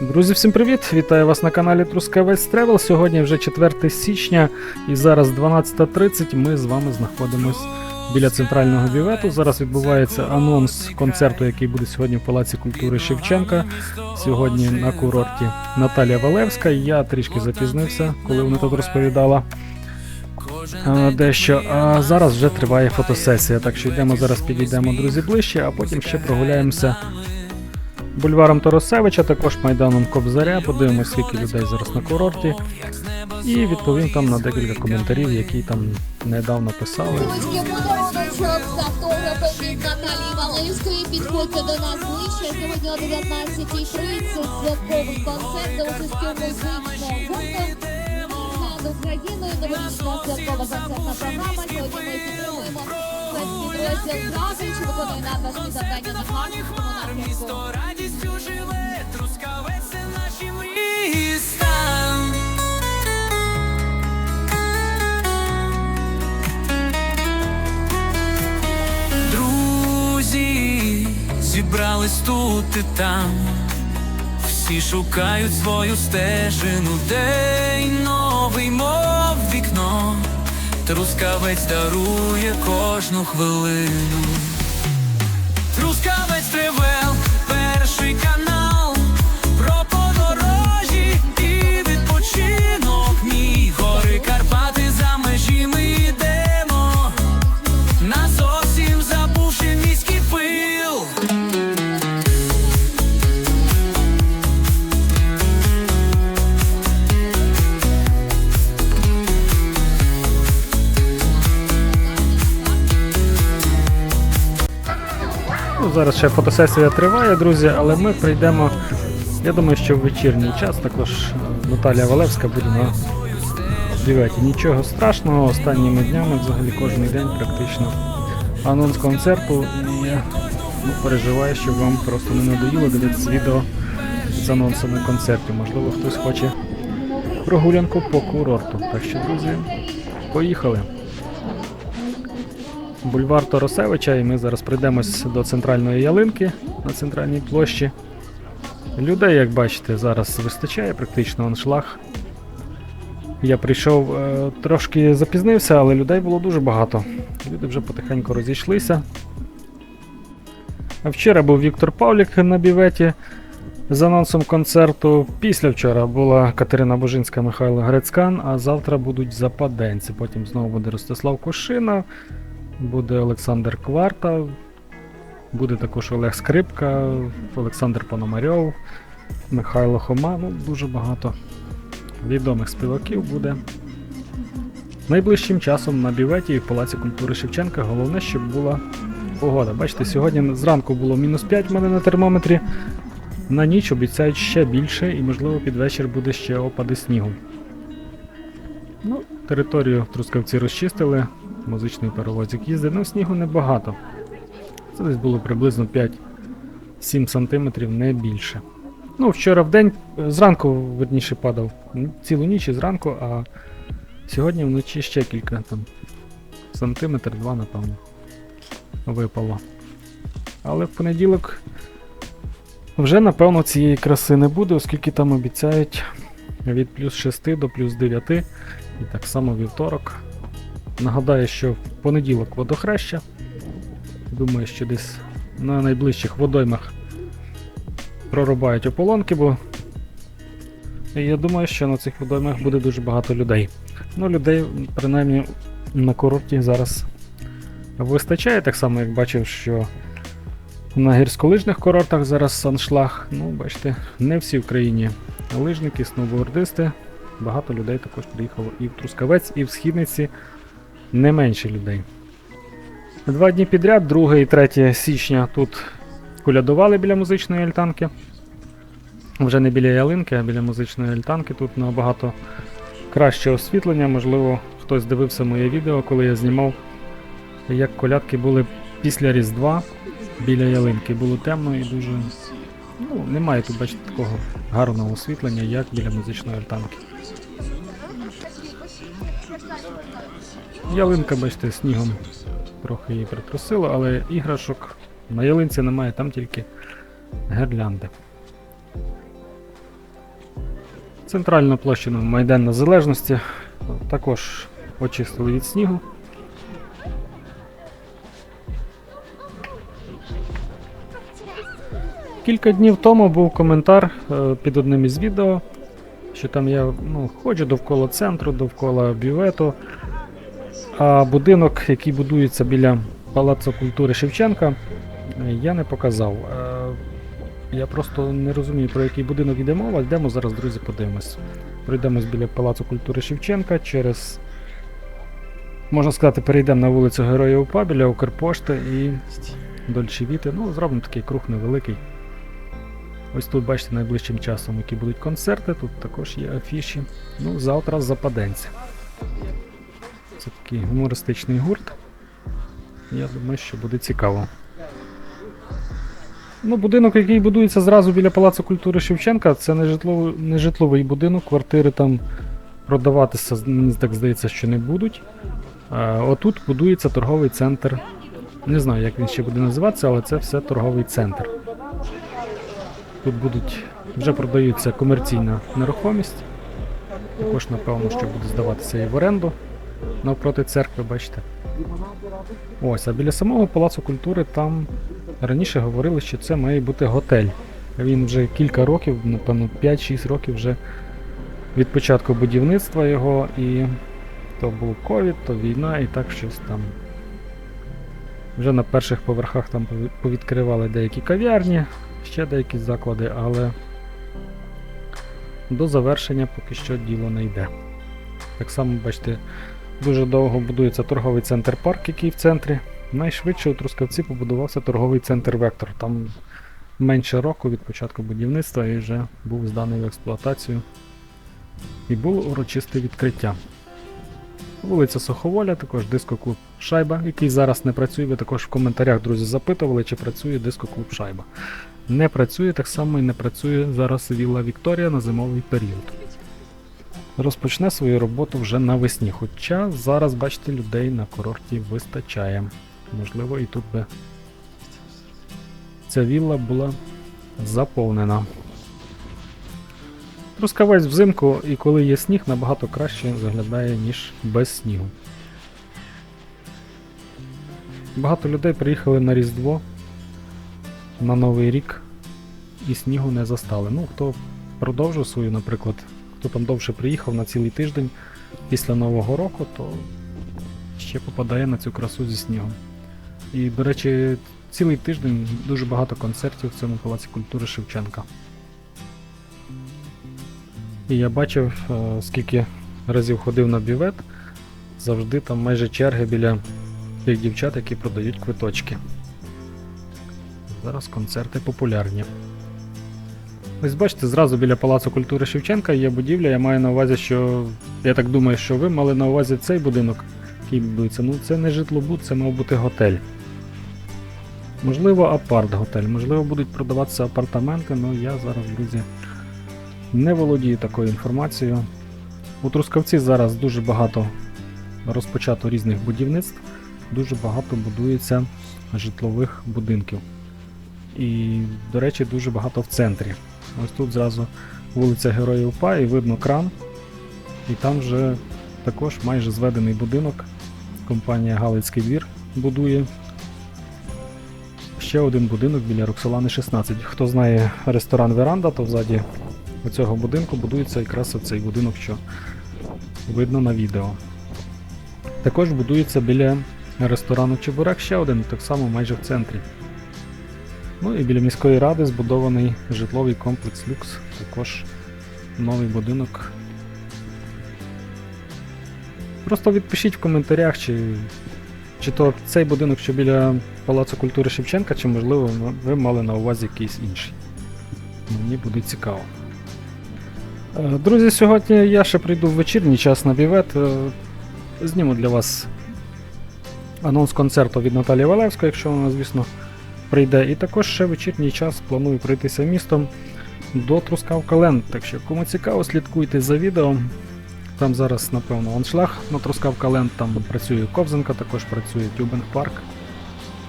Друзі, всім привіт! Вітаю вас на каналі Трускавець Тревел. Сьогодні вже 4 січня і зараз 12.30 ми з вами знаходимось біля центрального бювету. Зараз відбувається анонс концерту, який буде сьогодні в Палаці культури Шевченка. Сьогодні на курорті Наталія Валевська. Я трішки запізнився, коли вона тут розповідала е, дещо. А зараз вже триває фотосесія. Так що йдемо зараз, підійдемо, друзі, ближче, а потім ще прогуляємося бульваром Тарасевича, також майданом Кобзаря. Подивимось, скільки людей зараз на курорті. І відповім там на декілька коментарів, які там недавно писали. Підходьте до нас ближче. Сьогодні о 19.30 святковий концерт за участю музичного гурту над Україною. Новорічна святкова концертна програма. Сьогодні ми підтримуємо спецпідрозділ «Кравич», виконує надважні завдання на Харківському напрямку. радістю живе, трускавець це наші мрії стан. Друзі зібрались тут і там, всі шукають свою стежину, день новий, мов вікно, трускавець дарує кожну хвилину. Зараз ще фотосесія триває, друзі, але ми прийдемо. Я думаю, що в вечірній час також Наталія Валевська буде на бюветі. Нічого страшного, останніми днями, взагалі кожен день практично анонс концерту. І я ну, переживаю, що вам просто не надоїло дивитися відео з анонсами концертів. Можливо, хтось хоче прогулянку по курорту. Так що, друзі, поїхали. Бульвар Торосевича, і ми зараз прийдемось до центральної ялинки на центральній площі. Людей, як бачите, зараз вистачає практично аншлаг. Я прийшов е, трошки запізнився, але людей було дуже багато. Люди вже потихеньку розійшлися. Вчора був Віктор Павлік на біветі з анонсом концерту. Після вчора була Катерина Божинська, Михайло Грецькан, а завтра будуть западенці. Потім знову буде Ростислав Кошина, буде Олександр Кварта, буде також Олег Скрипка, Олександр Пономарьов, Михайло Хома. Ну, дуже багато відомих співаків буде. Найближчим часом на біветі і в Палаці культури Шевченка головне, щоб була погода. Бачите, сьогодні зранку було мінус 5 в мене на термометрі. На ніч обіцяють ще більше і, можливо, під вечір буде ще опади снігу. Ну, територію трускавці розчистили, музичний перевозик їздить, ну снігу небагато. Це десь було приблизно 5-7 сантиметрів, не більше. Ну, вчора в день, е, зранку, верніше, падав цілу ніч і зранку, а сьогодні вночі ще кілька там сантиметр, два, напевно, випало. Але в понеділок вже, напевно, цієї краси не буде, оскільки там обіцяють від плюс 6 до плюс 9. І так само вівторок. Нагадаю, що в понеділок водохреща. Думаю, що десь на найближчих водоймах прорубають ополонки, бо я думаю, що на цих водоймах буде дуже багато людей. Ну, людей, принаймні, на курорті зараз вистачає, так само, як бачив, що на гірськолижних курортах зараз аншлаг. Ну, бачите, не всі в країні лижники, сноубордисти. Багато людей також приїхало і в Трускавець, і в Східниці не менше людей. Два дні підряд, 2 і 3 січня тут колядували біля музичної альтанки. Вже не біля ялинки, а біля музичної альтанки. Тут набагато краще освітлення. Можливо, хтось дивився моє відео, коли я знімав, як колядки були після Різдва біля ялинки. Було темно і дуже. Ну, немає тут, бачите, такого гарного освітлення, як біля музичної альтанки. Ялинка, бачите, снігом трохи її притрусило, але іграшок на ялинці немає, там тільки гірлянди. Центральну площину Майдан Незалежності також очистили від снігу. Кілька днів тому був коментар е, під одним із відео, що там я ну, ходжу довкола центру, довкола бювету. А будинок, який будується біля Палацу культури Шевченка, я не показав. Е, Я просто не розумію, про який будинок йде мова. Йдемо зараз, друзі, подивимось. Пройдемось біля Палацу культури Шевченка через. Можна сказати, перейдемо на вулицю Героїв УПА біля Укрпошти і Дольчевіти. Ну, зробимо такий круг невеликий. Ось тут, бачите, найближчим часом, які будуть концерти, тут також є афіші. Ну, завтра западенці. Це такий гумористичний гурт. Я думаю, що буде цікаво. Ну, будинок, який будується зразу біля Палацу культури Шевченка, це не житловий, не житловий будинок, квартири там продаватися, мені так здається, що не будуть. А, отут будується торговий центр. Не знаю, як він ще буде називатися, але це все торговий центр. Тут будуть вже продаються комерційна нерухомість. Також, напевно, що буде здаватися і в оренду навпроти церкви, бачите. Ось, а біля самого Палацу культури там раніше говорили, що це має бути готель. Він вже кілька років, напевно, 5-6 років вже від початку будівництва його, і то був ковід, то війна, і так щось там. Вже на перших поверхах там повідкривали деякі кав'ярні, ще деякі заклади, але до завершення поки що діло не йде. Так само, бачите, дуже довго будується торговий центр парк, який в центрі. Найшвидше у Трускавці побудувався торговий центр Вектор. Там менше року від початку будівництва і вже був зданий в експлуатацію. І було урочисте відкриття. Вулиця Суховоля, також дискоклуб Шайба, який зараз не працює. Ви також в коментарях, друзі, запитували, чи працює дискоклуб Шайба. Не працює, так само і не працює зараз Вілла Вікторія на зимовий період. Розпочне свою роботу вже навесні, хоча зараз, бачите, людей на курорті вистачає. Можливо, і тут би ця вілла була заповнена. Трускавець взимку і коли є сніг, набагато краще заглядає, ніж без снігу. Багато людей приїхали на Різдво, на Новий рік і снігу не застали. Ну, хто продовжив свою, наприклад, хто там довше приїхав на цілий тиждень після Нового року, то ще попадає на цю красу зі снігом. І, до речі, цілий тиждень дуже багато концертів в цьому палаці культури Шевченка. І я бачив, е, скільки разів ходив на бівет, завжди там майже черги біля тих дівчат, які продають квиточки. Зараз концерти популярні. Ось бачите, зразу біля Палацу культури Шевченка є будівля. Я маю на увазі, що я так думаю, що ви мали на увазі цей будинок, який будується. Ну це не житлобуд, це мав бути готель. Можливо, апарт-готель, можливо, будуть продаватися апартаменти, але я зараз, друзі, не володію такою інформацією. У Трускавці зараз дуже багато розпочато різних будівництв, дуже багато будується житлових будинків. І, до речі, дуже багато в центрі. Ось тут зразу вулиця Героїв УПА і видно кран. І там вже також майже зведений будинок. Компанія Галицький двір будує. Ще один будинок біля Роксолани 16. Хто знає ресторан Веранда, то взаді цього будинку будується якраз оцей будинок, що видно на відео. Також будується біля ресторану Чебурек ще один, так само майже в центрі. Ну і біля міської ради збудований житловий комплекс Люкс, також новий будинок. Просто відпишіть в коментарях, чи, чи то цей будинок, що біля Палацу культури Шевченка, чи можливо ви мали на увазі якийсь інший. Мені буде цікаво. Е, Друзі, сьогодні я ще прийду в вечірній час на бівет. Е, Зніму для вас анонс концерту від Наталії Валевської, якщо вона, звісно, прийде. І також ще вечірній час планую пройтися містом до Трускавка Ленд. Так що, кому цікаво, слідкуйте за відео. Там зараз, напевно, аншлаг на Трускавка Ленд, там працює Кобзанка, також працює Тюбинг Парк.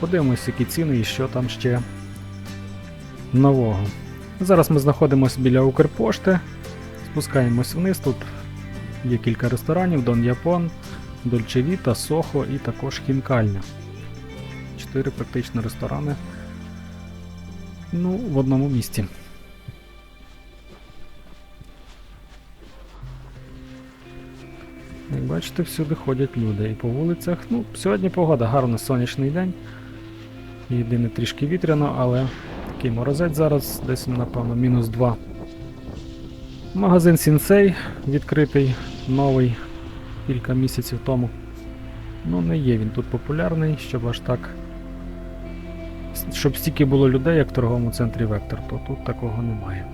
Подивимось, які ціни і що там ще нового. Зараз ми знаходимося біля Укрпошти. Спускаємось вниз. Тут є кілька ресторанів: Дон Япон, Дольче Віта, Сохо і також Хінкальня. Чотири практично ресторани. Ну, в одному місці. Як бачите, всюди ходять люди. І по вулицях. Ну, сьогодні погода, гарний сонячний день. Єдине трішки вітряно, але такий морозець зараз, десь, напевно, мінус 2. Магазин Сінсей відкритий, новий кілька місяців тому. Ну, не є він тут популярний, щоб аж так. Щоб стільки було людей, як в торговому центрі Вектор, то тут такого немає.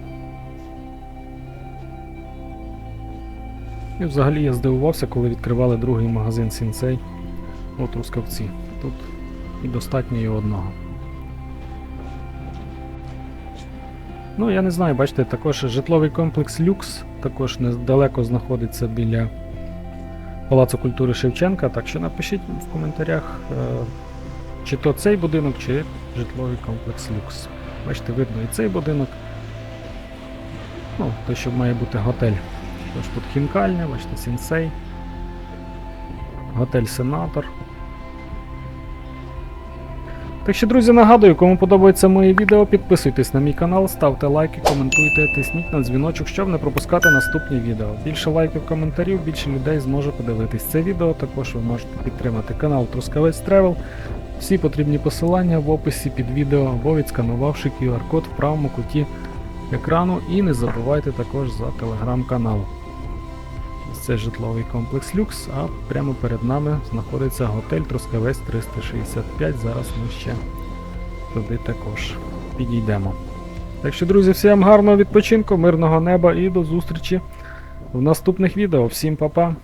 І взагалі я здивувався, коли відкривали другий магазин Сінсей у Трускавці. Тут і достатньо і одного. Ну, я не знаю, бачите, також житловий комплекс Люкс також недалеко знаходиться біля Палацу культури Шевченка. Так що напишіть в коментарях, е, чи то цей будинок, чи житловий комплекс Люкс. Бачите, видно і цей будинок. Ну, той, що має бути готель. Тож тут хінкальня, бачите, сінсей. Готель Сенатор. Так що, друзі, нагадую, кому подобається моє відео, підписуйтесь на мій канал, ставте лайки, коментуйте, тисніть на дзвіночок, щоб не пропускати наступні відео. Більше лайків, коментарів, більше людей зможе подивитись це відео. Також ви можете підтримати канал Трускавець Тревел. Всі потрібні посилання в описі під відео або відсканувавши QR-код в правому куті екрану. І не забувайте також за телеграм-канал. Це житловий комплекс Люкс, а прямо перед нами знаходиться готель Трускавець 365. Зараз ми ще туди також підійдемо. Так що, друзі, всім гарного відпочинку, мирного неба і до зустрічі в наступних відео. Всім па-па!